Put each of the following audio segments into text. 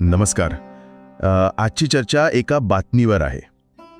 नमस्कार. आजची चर्चा एका बातमीवर आहे.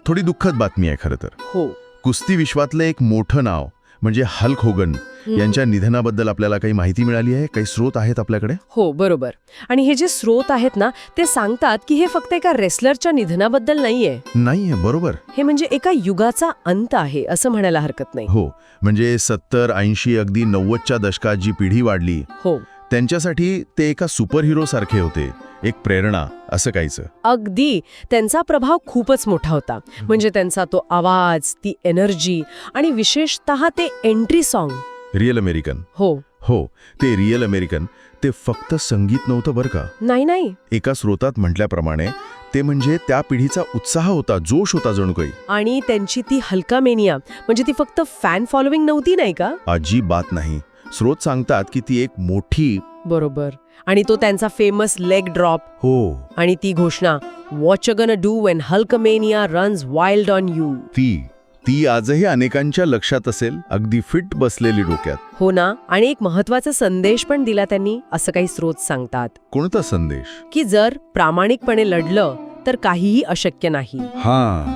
थोडी दुःखद बातमी आहे खरं तर. हो. कुस्ती विश्वातलं एक मोठं नाव म्हणजे हल्क होगन यांच्या निधनाबद्दल आपल्याला काही माहिती मिळाली आहे? काही स्रोत आहेत आपल्याकडे? हो बरोबर. आणि हे जे स्रोत आहेत ना ते सांगतात की हे फक्त एका रेसलरच्या निधनाबद्दल नाहीये. नाहीये बरोबर. हे म्हणजे एका युगाचा अंत आहे असं म्हणायला हरकत नाही. हो म्हणजे सत्तर ऐंशी अगदी नव्वदच्या दशकात जी पिढी वाढली हो. त्यांच्यासाठी ते एका सुपरहिरो सारखे होते. एक प्रेरणा असं काहीचं अगदी. त्यांचा प्रभाव खूपच मोठा होता. म्हणजे त्यांचा तो आवाज ती एनर्जी आणि विशेषतः ते एंट्री सॉन्ग रिअल अमेरिकन हो. हो ते रिअल अमेरिकन ते फक्त संगीत नव्हतं बरं का. नाही नाही. एका स्रोतात म्हटल्याप्रमाणे ते म्हणजे त्या पिढीचा उत्साह होता जोश होता जणू काही आणि त्यांची ती हलका मेनिया म्हणजे ती फक्त फॅन फॉलोविंग नव्हती नाही का? अजिबात नाही. स्रोत सांगतात की ती एक मोठी बरोबर. आणि तो त्यांचा फेमस लेग ड्रॉप हो. आणि ती घोषणा whatcha gonna do when Hulkamania runs wild on you ती ती आजही अनेकांच्या लक्षात असेल अगदी फिट बसलेली डोक्यात. हो ना? आणि एक महत्त्वाचा संदेश पण दिला त्यांनी असं काही स्रोत सांगतात. कोणता संदेश? की जर प्रामाणिकपणे लढलं तर काहीही अशक्य नाही. हा.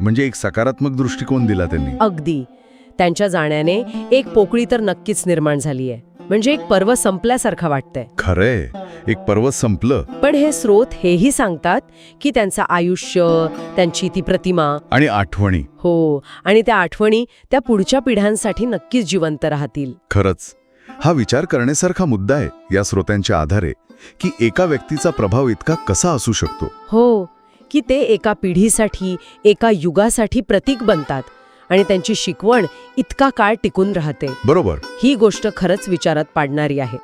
म्हणजे एक सकारात्मक दृष्टिकोन दिला त्यांनी. अगदी. त्यांच्या जाण्याने एक पोकळी तर नक्कीच निर्माण झाली आहे म्हणजे एक पर्व संपल्यासारखं वाटतंय. खरंय. एक पर्वत संपलं. पण हे स्रोत हेही सांगतात की त्यांचं आयुष्य त्यांची ती प्रतिमा आणि आठवणी. हो आणि त्या आठवणी त्या पुढच्या पिढ्यांसाठी नक्कीच जिवंत राहतील. खरंच. हा विचार करण्यासारखा मुद्दा आहे या स्रोतांच्या आधारे की एका व्यक्तीचा प्रभाव इतका कसा असू शकतो? हो की ते एका पिढीसाठी एका युगासाठी प्रतीक बनतात. आणि त्यांची शिकवण इतका काळ टिकून राहते. बरोबर. ही गोष्ट खरंच विचारात पाडणारी आहे.